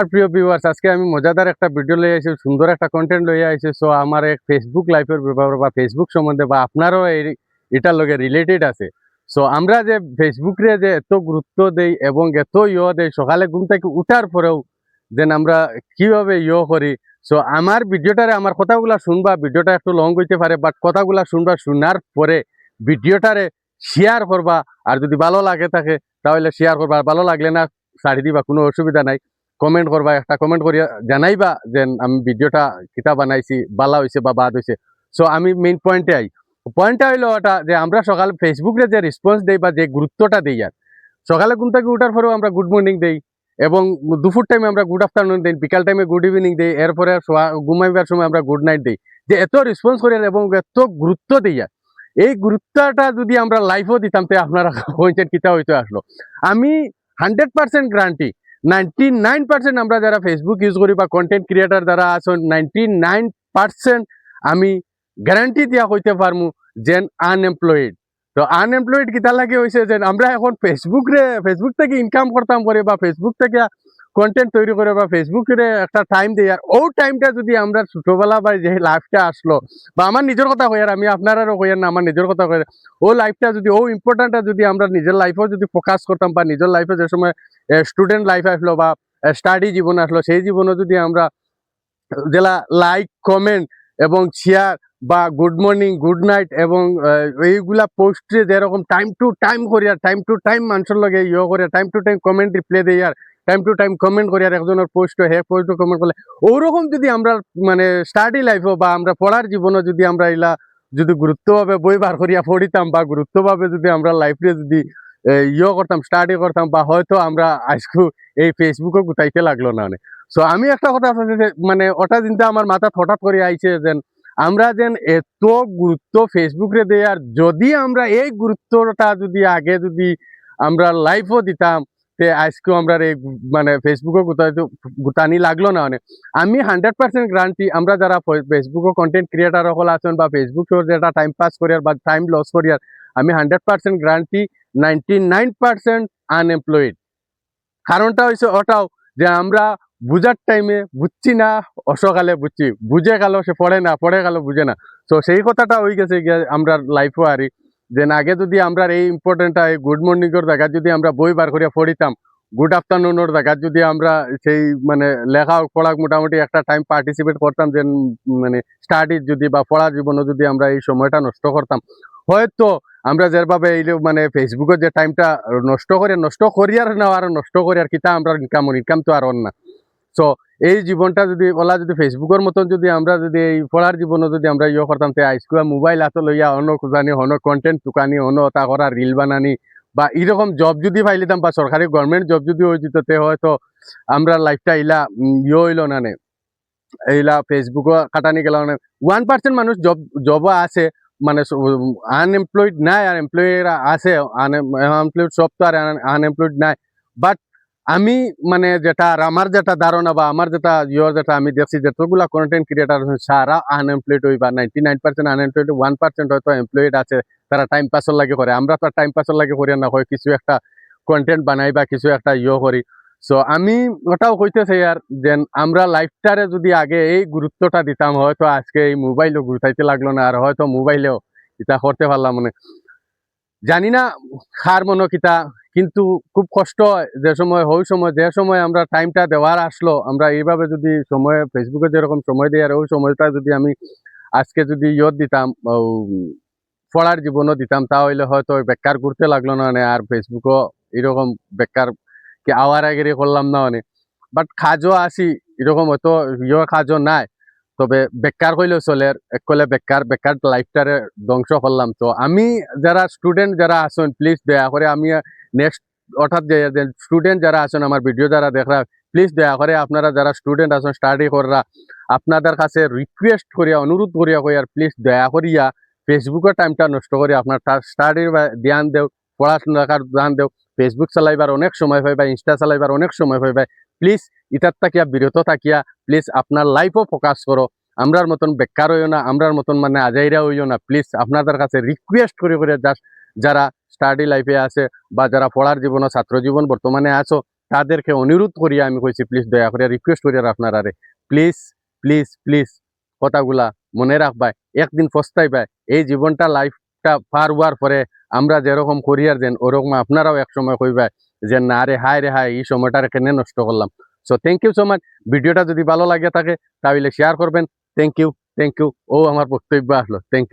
আর প্রিয় ভিউয়ার্স আজকে আমি মজাদার একটা ভিডিও লই আইছি, সুন্দর একটা কন্টেন্ট লই আইছি। সো আমার এক ফেসবুক লাইফের ব্যাপার বা ফেসবুক সম্বন্ধে বা আপনারও এই এটার লগে রিলেটেড আছে। সো আমরা যে ফেসবুকে যে এত গুরুত্ব দেই এবং এত ইয় দেই, সকালে ঘুম থেকে উঠার পরেও যেন আমরা কীভাবে ইয় করি। সো আমার ভিডিওটারে আমার কথাগুলা শুনবা, ভিডিওটা একটু লং হইতে পারে বাট কথাগুলা শুনবা, শোনার পরে ভিডিওটারে শেয়ার করবা। আর যদি ভালো লাগে থাকে, তাহলে শেয়ার করবা। আর ভালো লাগলে না, ছাড়ি দিবা, কোনো অসুবিধা নাই। কমেন্ট করবা, একটা কমেন্ট করিয়া জানাইবা যে আমি ভিডিওটা কিতা বানাইছি, বালা হয়েছে বা বাদ হয়েছে সো আমি মেইন পয়েন্টে আই। পয়েন্টটা হইল ওটা যে আমরা সকালে ফেসবুকে যে রেসপন্স দেই বা যে গুরুত্বটা দেই আর সকালে ঘুম থেকে উঠার পরেও আমরা গুড মর্নিং দেই এবং দুপুর টাইমে আমরা গুড আফটারনুন দিই, বিকাল টাইমে গুড ইভিনিং দিই, এরপরে ঘুমাইবার সময় আমরা গুড নাইট দিই। যে এত রেসপন্স করি আর এবং এত গুরুত্ব আর এই গুরুত্বটা যদি আমরা লাইফও দিতাম তো আপনারা কিতা হইতে আসলো। আমি hundred percent guarantee ninety nine percent আমরা যারা ফেসবুক ইউজ করি বা কন্টেন্ট ক্রিয়েটার যারা আসুন নাইনটি নাইন পার্সেন্ট আমি গ্যারান্টি দিয়া হইতে পারমু যেন আনএমপ্লয়েড তো আনএমপ্লয়েড কিতা লাগে হয়েছে যে আমরা এখন ফেসবুক রে ফেসবুক থেকে ইনকাম করতাম করে বা ফেসবুক থেকে কন্টেন্ট তৈরি করে বা ফেসবুকে একটা টাইম দিই। আর ও টাইমটা যদি আমরা ছোটবেলা বা যে লাইফটা আসলো, বা আমার নিজের কথা কই, আর আমি আপনারারও কই, না, আমার নিজের কথা কই ও লাইফটা যদি ও ইম্পর্টেন্টটা যদি আমরা নিজের লাইফেও যদি ফোকাস করতাম, বা নিজের লাইফে যে সময় স্টুডেন্ট লাইফ আসলো, বা স্টাডি জীবন আসলো, সেই জীবনে যদি আমরা যেলা লাইক কমেন্ট এবং শেয়ার বা গুড মর্নিং গুড নাইট এবং এইগুলা পোস্টে যেরকম টাইম টু টাইম করিয়া টাইম টু টাইম মানুষের লগে ইয়ে করিয়া time to time comment reply দেই, আর টাইম টু টাইম কমেন্ট করি আর একজনের পোস্ট হে পোস্ট কমেন্ট করলে, ওরকম যদি আমরা মানে স্টাডি লাইফে বা আমরা পড়ার জীবনে যদি আমরা এলা যদি গুরুত্বভাবে বই বার করিয়া পড়িতাম বা গুরুত্বভাবে যদি আমরা লাইফে যদি ইয়ে করতাম স্টাডি করতাম বা হয়তো আমরা আজকে এই ফেসবুকে গুতাইতে লাগল না সো আমি একটা কথা মানে ওটা চিন্তা আমার মাথা হঠাৎ করে আইছে যেন, আমরা যেন এত গুরুত্ব ফেসবুকে দেই আর যদি আমরা এই গুরুত্বটা যদি আগে যদি আমরা লাইফও দিতাম আজকেও আমরা এই মানে ফেসবুকে গুতাইতে গুতানি লাগল না মানে। আমি হান্ড্রেড পার্সেন্ট গ্যারান্টি আমরা যারা ফেসবুকে কন্টেন্ট ক্রিয়েটার সকল আছেন বা ফেসবুকে যেটা টাইম পাস করিয়ার বা টাইম লস করিয়ার আমি hundred percent guarantee ninety nine percent unemployed কারণটা হয়েছে ওটাও যে আমরা বুঝার টাইমে বুঝছি না, অসকালে বুঝছি। বুঝে গেল সে, পড়ে না, পড়ে গেল বুঝে না। তো সেই কথাটা হয়ে গেছে আমরা লাইফও আরি যে আগে যদি আমরা এই ইম্পর্টেন্টটা এই গুড মর্নিংয়ের জায়গা যদি আমরা বই বার করিয়া পড়িতাম গুড আফটারনুনের জায়গা যদি আমরা সেই মানে লেখা পড়া মোটামুটি একটা টাইম পার্টিসিপেট করতাম যে মানে স্টাডির যদি বা পড়া জীবনে যদি আমরা এই সময়টা নষ্ট করতাম। হয়তো আমরা যেভাবে এই মানে ফেসবুকে যে টাইমটা নষ্ট করে নষ্ট করিয়ার না আর নষ্ট করিয়ার কিতা আমরা ইনকাম ইনকাম তো আর না সো এই জীবনটা যদি ওলা যদি ফেসবুকের মতন যদি আমরা যদি এই পড়ার জীবনে যদি আমরা ইয়ে করতাম, তে আইসকুয়া মোবাইল হাতে লইয়া অন্য খুঁজানি হন কন্টেন্ট টুকানি হন তা করা রিল বানানি, বা এরকম জব যদি পাই পাইলিতাম বা সরকারি গভর্নমেন্ট জব যদি হয়ে যেত তে হয়তো আমরা লাইফটা ইলা ইয়ে হইল না নে? এইলা ফেসবুকে কাটানি গেল না ওয়ান পার্সেন্ট মানুষ জব জব আছে মানে আনএমপ্লয়েড নাই আর এমপ্লয়েরা আছে আনএমপ্লয়েড সব তো আর আনএমপ্লয়েড নাই বাট আমি মানে যেটা আর আমার যেটা ধারণা বা আমার যেটা ইয়ে যেটা আমি দেখছি যতগুলা কন্টেন্ট ক্রিয়েটার সারা আনএমপ্লয়েড হই বা ninety nine percent unemployed one percent হয়তো এমপ্লয়েড আছে, তারা টাইম পাসের লাগে করে আমরা তো টাইম পাসের লাগে করি না হয়, কিছু একটা কন্টেন্ট বানাই বা কিছু একটা ইয়ে করি। সো আমি ওটাও কইতেছি আর যে আমরা লাইফটারে যদি আগে এই গুরুত্বটা দিতাম, হয়তো আজকে এই মোবাইলও গুরুতাইতে লাগল না, আর হয়তো মোবাইলেও এটা করতে পারলাম মানে জানি না খার মনো কিতা কিন্তু খুব কষ্ট হয়। যে সময়, ওই সময়, যে সময় আমরা টাইমটা দেওয়ার আসলো, আমরা এইভাবে যদি সময় ফেসবুকে যেরকম সময় দিই, আর ওই সময়টা যদি আমি আজকে যদি ইয়ত দিতাম পড়ার জীবনও দিতাম, তাহলে হয়তো বেকার ঘুরতে লাগল না মানে আর ফেসবুকও এরকম বেকার কি আওয়ার আগেরে করলাম না মানে বাট কাজও আসি, এরকম হয়তো ইয়ে কাজও নাই। তবে বেকার হইলেও চলে এক কলে বেকার বেকার লাইফটারে ধ্বংস করলাম। তো আমি যারা স্টুডেন্ট যারা আছেন প্লিজ দয়া করে আমি নেক্সট অর্থাৎ স্টুডেন্ট যারা আছেন, আমার ভিডিও যারা দেখরা প্লিজ দয়া করে আপনারা যারা স্টুডেন্ট আছেন স্টাডি করা আপনাদের কাছে রিকোয়েস্ট করিয়া, অনুরোধ করিয়া কইয়ার প্লিজ দয়া করিয়া ফেসবুকের টাইমটা নষ্ট করে আপনার স্টাডির ধ্যান দেও পড়াশোনার ধ্যান দেও ফেসবুক চালাইবার অনেক সময় পাই বা ইনস্টা চালাইবার অনেক সময় পাই প্লিজ ইটার থাকিয়া বিরত থাকিয়া প্লিজ আপনার লাইফও ফোকাস করো। আমরার মতন বেকার হইও না, আমরার মতন মানে আজাইরা হইও না। প্লিজ আপনাদের কাছে রিকোয়েস্ট করে করে জাস্ট যারা স্টাডি লাইফে আছে বা যারা পড়ার জীবন, ছাত্র জীবন বর্তমানে আছো, তাদেরকে অনুরোধ করি, আমি কইছি প্লিজ দয়া করে রিকোয়েস্ট করি আর। আপনারা প্লিজ প্লিজ প্লিজ কথাগুলা মনে রাখবাই একদিন পস্তাইবাই এই জীবনটা লাইফটা পার হওয়ার পরে আমরা যেরকম করিয়ার দেন, ওরকম আপনারাও এক সময় কইবাই যে, না রে, হায় রে, হায়, এই সময়টা কেনে নষ্ট করলাম? So thank you so much ভিডিওটা যদি ভালো লাগে থাকে, তাহলে শেয়ার করবেন। থ্যাংক ইউ থ্যাংক ইউ ও আমার বক্তব্য আসলো। Thank you